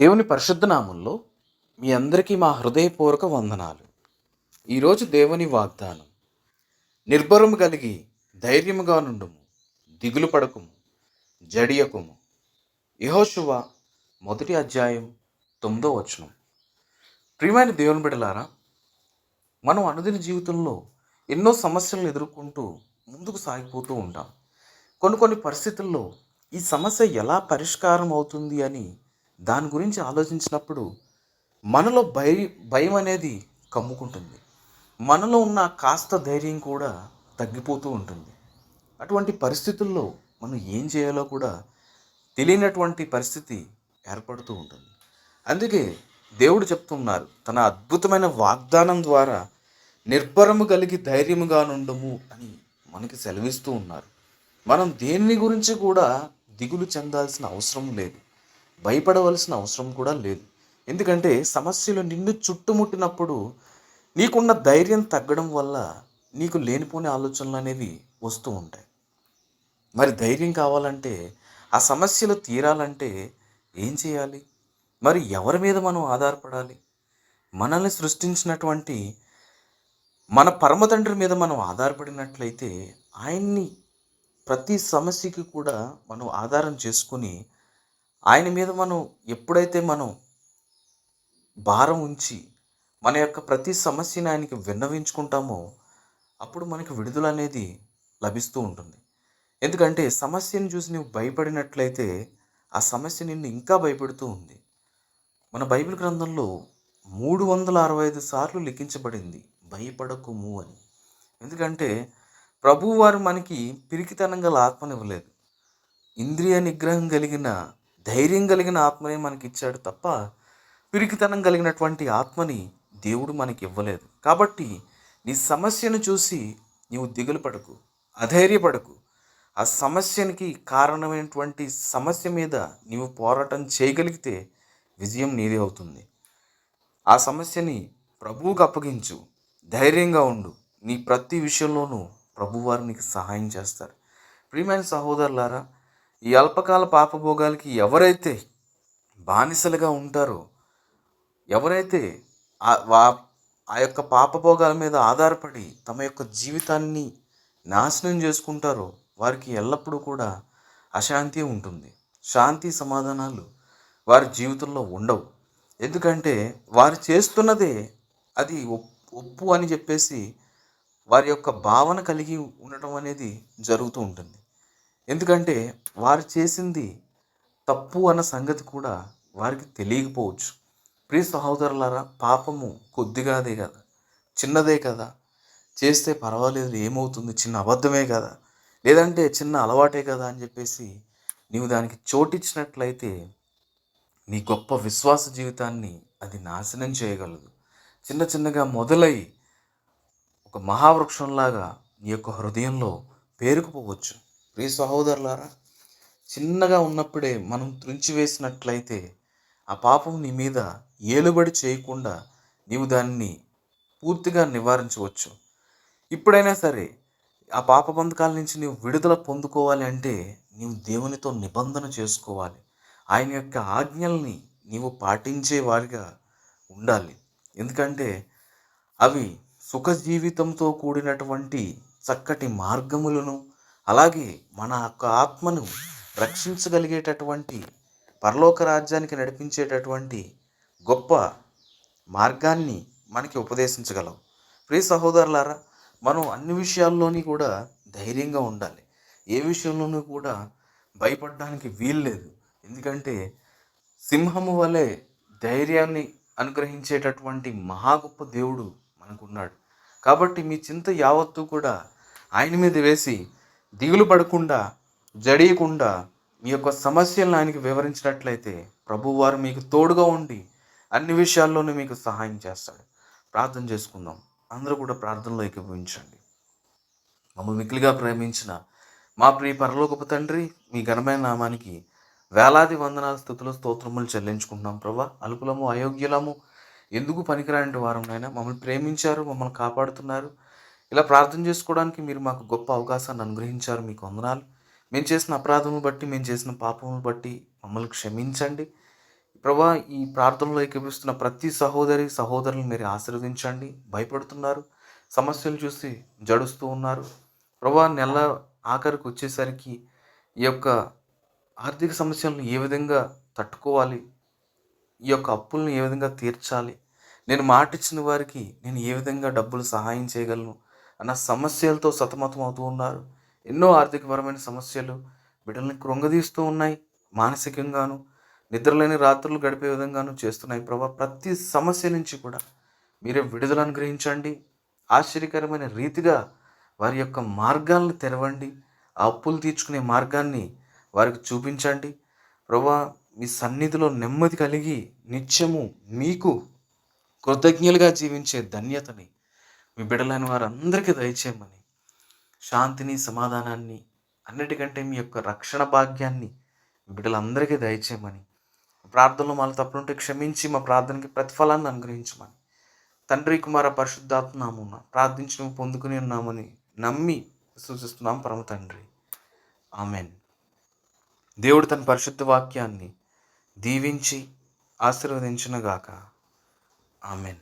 దేవుని పరిశుద్ధ నామంలో మీ అందరికీ మా హృదయపూర్వక వందనాలు. ఈరోజు దేవుని వాగ్దానం నిర్భరము కలిగి ధైర్యముగా నుండుము దిగులు పడకుము జడియకుము. యహోశువ మొదటి అధ్యాయం తొమ్మిదో వచనం. ప్రియమైన దేవుని బిడలారా మనం అనుదిన జీవితంలో ఎన్నో సమస్యలను ఎదుర్కొంటూ ముందుకు సాగిపోతూ ఉంటాం. కొన్ని కొన్ని పరిస్థితుల్లో ఈ సమస్య ఎలా పరిష్కారం అవుతుంది అని దాని గురించి ఆలోచించినప్పుడు మనలో భయ భయం అనేది కమ్ముకుంటుంది. మనలో ఉన్న కాస్త ధైర్యం కూడా తగ్గిపోతూ ఉంటుంది. అటువంటి పరిస్థితుల్లో మనం ఏం చేయాలో కూడా తెలియనటువంటి పరిస్థితి ఏర్పడుతూ ఉంటుంది. అందుకే దేవుడు చెప్తున్నారు తన అద్భుతమైన వాగ్దానం ద్వారా నిర్భరము కలిగి ధైర్యముగా నుండము అని మనకి సెలవిస్తూ ఉన్నారు. మనం దేన్ని గురించి కూడా దిగులు చెందాల్సిన అవసరం లేదు. భయపడవలసిన అవసరం కూడా లేదు. ఎందుకంటే సమస్యలు నిన్ను చుట్టుముట్టినప్పుడు నీకున్న ధైర్యం తగ్గడం వల్ల నీకు లేనిపోని ఆలోచనలు అనేవి వస్తూ ఉంటాయి. మరి ధైర్యం కావాలంటే ఆ సమస్యలు తీరాలంటే ఏం చేయాలి? మరి ఎవరి మీద మనం ఆధారపడాలి? మనల్ని సృష్టించినటువంటి మన పరమతండ్రి మీద మనం ఆధారపడినట్లయితే ఆయన్ని ప్రతి సమస్యకి కూడా మనం ఆధారం చేసుకొని ఆయన మీద మనం ఎప్పుడైతే మనం భారం ఉంచి మన యొక్క ప్రతి సమస్యని ఆయనకి విన్నవించుకుంటామో అప్పుడు మనకి విడుదల అనేది లభిస్తూ ఉంటుంది. ఎందుకంటే సమస్యను చూసి నువ్వు భయపడినట్లయితే ఆ సమస్య నిన్ను ఇంకా భయపెడుతూ ఉంది. మన బైబిల్ గ్రంథంలో మూడు వందల అరవై ఐదు సార్లు లిఖించబడింది భయపడకుము అని. ఎందుకంటే ప్రభువారు మనకి పిరికితనం గల ఆత్మనివ్వలేదు. ఇంద్రియ నిగ్రహం కలిగిన ధైర్యం కలిగిన ఆత్మనే మనకి ఇచ్చాడు తప్ప పిరికితనం కలిగినటువంటి ఆత్మని దేవుడు మనకి ఇవ్వలేదు కాబట్టి నీ సమస్యను చూసి నీవు దిగులు పడకు అధైర్యపడకు. ఆ సమస్యనికి కారణమైనటువంటి సమస్య మీద నీవు పోరాటం చేయగలిగితే విజయం నీదే అవుతుంది. ఆ సమస్యని ప్రభువుకు అప్పగించు ధైర్యంగా ఉండు. నీ ప్రతి విషయంలోనూ ప్రభువారు నీకు సహాయం చేస్తారు. ప్రియమైన సహోదరులారా ఈ అల్పకాల పాపభోగాలకి ఎవరైతే బానిసలుగా ఉంటారో ఎవరైతే ఆ వా- ఆ యొక్క పాపభోగాల మీద ఆధారపడి తమ యొక్క జీవితాన్ని నాశనం చేసుకుంటారో వారికి ఎల్లప్పుడూ కూడా అశాంతి ఉంటుంది. శాంతి సమాధానాలు వారి జీవితంలో ఉండవు. ఎందుకంటే వారు చేస్తున్నదే అది ఒప్పు అని చెప్పేసి వారి యొక్క భావన కలిగి ఉండటం అనేది జరుగుతూ ఉంటుంది. ఎందుకంటే వారు చేసింది తప్పు అన్న సంగతి కూడా వారికి తెలియకపోవచ్చు. ప్రియ సహోదరులారా పాపము కొద్దిగాదే కదా. చిన్నదే కదా. చేస్తే పర్వాలేదు ఏమవుతుంది? చిన్న అబద్ధమే కదా. లేదంటే చిన్న అలవాటే కదా అని చెప్పేసి నీవు దానికి చోటిచ్చినట్లయితే నీ గొప్ప విశ్వాస జీవితాన్ని అది నాశనం చేయగలదు. చిన్న చిన్నగా మొదలై ఒక మహావృక్షంలాగా నీ యొక్క హృదయంలో పేరుకుపోవచ్చు. ప్రియ సహోదరులారా చిన్నగా ఉన్నప్పుడే మనం త్రుంచివేసినట్లయితే ఆ పాపం నీ మీద ఏలుబడి చేయకుండా నీవు దాన్ని పూర్తిగా నివారించవచ్చు. ఇప్పుడైనా సరే ఆ పాప బంధకాల నుంచి నీవు విడుదల పొందుకోవాలి అంటే నీవు దేవునితో నిబంధన చేసుకోవాలి. ఆయన యొక్క ఆజ్ఞల్ని నీవు పాటించే వారిగా ఉండాలి. ఎందుకంటే అవి సుఖ జీవితంతో కూడినటువంటి చక్కటి మార్గములను అలాగే మన యొక్క ఆత్మను రక్షించగలిగేటటువంటి పరలోక రాజ్యానికి నడిపించేటటువంటి గొప్ప మార్గాన్ని మనకి ఉపదేశించగలవు ప్రియ సహోదరులారా మనం అన్ని విషయాల్లోని కూడా ధైర్యంగా ఉండాలి. ఏ విషయంలోనూ కూడా భయపడడానికి వీల్లేదు. ఎందుకంటే సింహము వలె ధైర్యాన్ని అనుగ్రహించేటటువంటి మహా గొప్ప దేవుడు మనకున్నాడు. కాబట్టి మీ చింత యావత్తు కూడా ఆయన మీద వేసి దిగులు పడకుండా జడియకుండా మీ యొక్క సమస్యలను ఆయనకి వివరించినట్లయితే ప్రభువారు మీకు తోడుగా ఉండి అన్ని విషయాల్లోనూ మీకు సహాయం చేస్తాడు. ప్రార్థన చేసుకుందాం. అందరూ కూడా ప్రార్థనలో ఏకీభవించండి. మమ్మల్ని మిక్కిలిగా ప్రేమించిన మా ప్రియ పరలోకపు తండ్రి మీ ఘనమైన నామానికి వేలాది వందనాల స్థుతులు స్తోత్రములు చెల్లించుకుంటున్నాం ప్రభా. అల్పులము అయోగ్యులము ఎందుకు పనికిరాని వారం నాయన మమ్మల్ని ప్రేమించారు మమ్మల్ని కాపాడుతున్నారు. ఇలా ప్రార్థన చేసుకోవడానికి మీరు మాకు గొప్ప అవకాశాన్ని అనుగ్రహించారు. మీకు వందనాలు. మేము చేసిన అపరాధమును బట్టి మేము చేసిన పాపమును బట్టి మమ్మల్ని క్షమించండి. ప్రభా ఈ ప్రార్థనలో ఏకీపిస్తున్న ప్రతి సహోదరి సహోదరులు మీరు ఆశీర్వదించండి. భయపడుతున్నారు. సమస్యలు చూసి జడుస్తూ ఉన్నారు. ప్రభా నెల ఆఖరికి వచ్చేసరికి ఈ యొక్క ఆర్థిక సమస్యలను ఏ విధంగా తట్టుకోవాలి? ఈ యొక్క అప్పులను ఏ విధంగా తీర్చాలి? నేను మాటిచ్చిన వారికి నేను ఏ విధంగా డబ్బులు సహాయం చేయగలను? అన్న సమస్యలతో సతమతం అవుతూ ఉన్నారు. ఎన్నో ఆర్థికపరమైన సమస్యలు బిడ్డల్ని కృంగదీస్తూ ఉన్నాయి మానసికంగాను. నిద్రలేని రాత్రులు గడిపే విధంగాను చేస్తున్నాయి. ప్రభా ప్రతి సమస్య నుంచి కూడా మీరే విడుదల అనుగ్రహించండి. ఆశ్చర్యకరమైన రీతిగా వారి యొక్క మార్గాలను తెరవండి. ఆ అప్పులు తీర్చుకునే మార్గాన్ని వారికి చూపించండి. ప్రభా మీ సన్నిధిలో నెమ్మది కలిగి నిత్యము మీకు కృతజ్ఞులుగా జీవించే ధన్యతని మీ బిడ్డలైన వారందరికీ దయచేయమని శాంతిని సమాధానాన్ని అన్నిటికంటే మీ యొక్క రక్షణ భాగ్యాన్ని మీ బిడ్డలందరికీ దయచేయమని ప్రార్థనలో మాలో తప్పులుంటే క్షమించి మా ప్రార్థనకి ప్రతిఫలాన్ని అనుగ్రహించమని తండ్రి కుమార పరిశుద్ధాత్మ నామున పొందుకుని ఉన్నామని నమ్మి సూచిస్తున్నాం పరమ తండ్రి. ఆమెన్. దేవుడు తన పరిశుద్ధ వాక్యాన్ని దీవించి ఆశీర్వదించినగాక. ఆమెన్.